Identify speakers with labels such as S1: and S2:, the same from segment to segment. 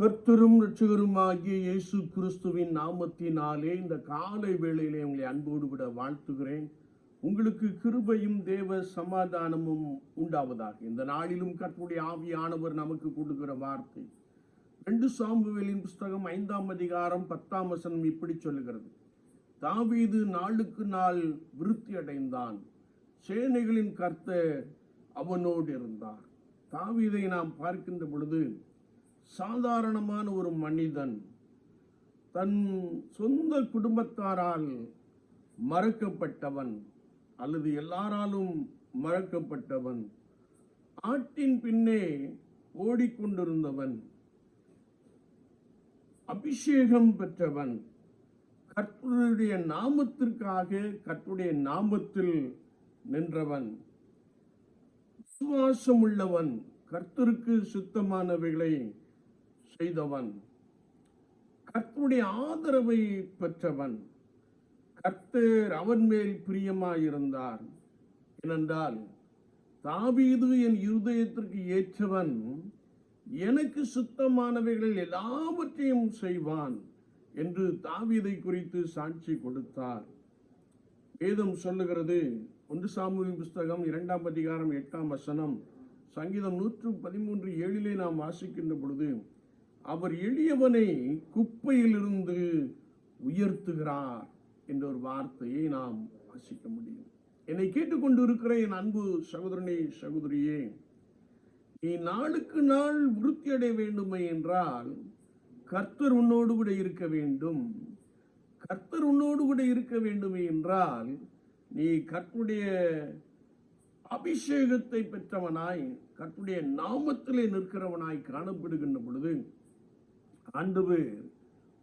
S1: கர்த்தரும் ரட்சகருமாகிய இயேசு கிறிஸ்துவின் நாமத்தினாலே இந்த காலை வேளையிலே உங்களை அன்போடு விட வாழ்த்துகிறேன். உங்களுக்கு கிருபையும் தேவ சமாதானமும் உண்டாவதாக. இந்த நாளிலும் கற்புடைய ஆவியானவர் நமக்கு கொடுக்கிற வார்த்தை. ரெண்டு சாம்புவேலின் புஸ்தகம் ஐந்தாம் அதிகாரம் பத்தாம் வசனம் இப்படி சொல்லுகிறது. தாவீது நாளுக்கு நாள் விருத்தி அடைந்தான். சேனைகளின் கர்த்தர் அவனோடு இருந்தார். தாவீதை நாம் பார்க்கின்ற பொழுது சாதாரணமான ஒரு மனிதன் தன் சொந்த குடும்பத்தாரால் மறக்கப்பட்டவன் அல்லது எல்லாராலும் மறக்கப்பட்டவன் ஆட்டின் பின்னே ஓடிக்கொண்டிருந்தவன் அபிஷேகம் பெற்றவன் கர்த்தருடைய நாமத்திற்காக கர்த்தருடைய நாமத்தில் நின்றவன் விசுவாசம் உள்ளவன் கர்த்தருக்கு சுத்தமானவைகளை செய்தவன். கர்த்தருடைய ஆதரவை பெற்றவன். கர்த்தர் அவன் மேல் பிரியமாயிருந்தார். ஏனென்றால் தாவீது என் இருதயத்திற்கு ஏற்றவன் எனக்கு சுத்தமானவைகள் எல்லாவற்றையும் செய்வான் என்று தாவீதை குறித்து சாட்சி கொடுத்தார். வேதம் சொல்லுகிறது ஒன்று சாமுவேலின் புஸ்தகம் இரண்டாம் அதிகாரம் எட்டாம் வசனம் சங்கீதம் நூற்று பதிமூன்று ஏழிலே நாம் வாசிக்கின்ற பொழுது அவர் எளியவனை குப்பையிலிருந்து உயர்த்துகிறார் என்ற ஒரு வார்த்தையை நாம் வாசிக்க முடியும். என்னை கேட்டுக்கொண்டு இருக்கிற என் அன்பு சகோதரனே சகோதரியே நீ நாளுக்கு நாள் விருத்தி அடைய வேண்டுமே என்றால் கர்த்தர் உன்னோடு கூட இருக்க வேண்டும். கர்த்தர் உன்னோடு கூட இருக்க வேண்டுமே என்றால் நீ கர்த்தருடைய அபிஷேகத்தை பெற்றவனாய் கர்த்தருடைய நாமத்திலே நிற்கிறவனாய் காணப்படுகின்ற பொழுது ஆண்டவர்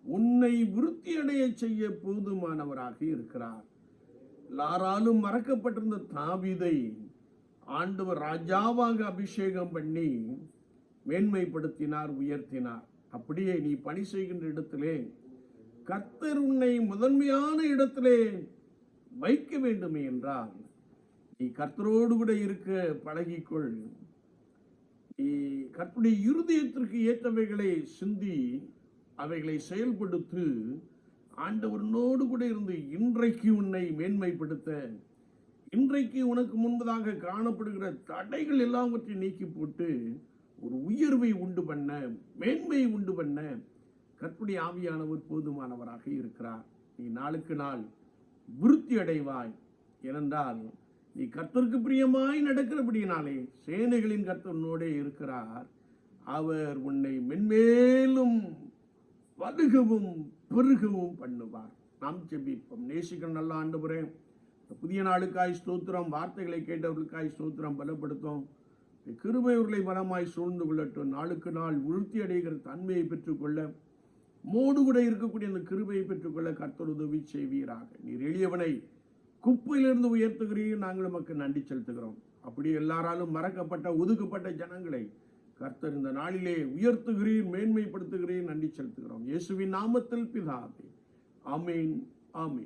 S1: உன்னை விருத்தி அடைய செய்ய போதுமானவராக இருக்கிறார். எல்லாராலும் மறக்கப்பட்டிருந்த தாவிதை ஆண்டவர் ராஜாவாக அபிஷேகம் பண்ணி மேன்மைப்படுத்தினார் உயர்த்தினார். அப்படியே நீ பணி செய்கின்ற இடத்திலே கர்த்தர் உன்னை முதன்மையான இடத்திலே வைக்க வேண்டுமே என்றால் நீ கர்த்தரோடு கூட இருக்க பழகிக்கொள். கற்புடைய இருதயத்திற்கு ஏற்றவைகளை சிந்தி அவைகளை செயல்படுத்து ஆண்டவரனோடு கூட இருந்து இன்றைக்கு உன்னை மேன்மைப்படுத்த இன்றைக்கு உனக்கு முன்பதாக காணப்படுகிற தடைகள் எல்லாவற்றையும் நீக்கி போட்டு ஒரு உயர்வை உண்டு பண்ண மேன்மையை உண்டு பண்ண கற்புடைய ஆவியானவர் போதுமானவராக இருக்கிறார். நீ நாளுக்கு நாள் விருத்தி அடைவாய் ஏனென்றால் நீ கர்த்தருக்கு பிரியமாய் நடக்கிறபடியினாலே சேனைகளின் கர்த்தனோடே இருக்கிறார். அவர் உன்னை மென்மேலும் வலுகவும் பெருகவும் பண்ணுவார். நாம் செபிப்போம் நேசிக்கிற நல்ல ஆண்டு இந்த புதிய நாளுக்காய் ஸ்தோத்திரம் வார்த்தைகளை கேட்டவர்களுக்காய் ஸ்தோத்திரம் பலப்படுத்தும். இந்த பலமாய் சூழ்ந்து கொள்ளட்டும். நாளுக்கு நாள் உறுத்தி அடைகிற தன்மையை பெற்றுக்கொள்ள மோடு கூட இருக்கக்கூடிய அந்த கிருபையை பெற்றுக்கொள்ள கர்த்தர் உதவி செய்வீராக. நீர் எளியவனை குப்பையிலிருந்து உயர்த்துகிறீர் நாங்கள் உமக்கு நன்றி செலுத்துகிறோம். அப்படி எல்லாராலும் மறக்கப்பட்ட ஒதுக்கப்பட்ட ஜனங்களை கர்த்தர் இந்த நாளிலே உயர்த்துகிறீர் மேன்மைப்படுத்துகிறீர் நன்றி செலுத்துகிறோம். இயேசுவின் நாமத்தில் பிதாவே. ஆமேன் ஆமேன்.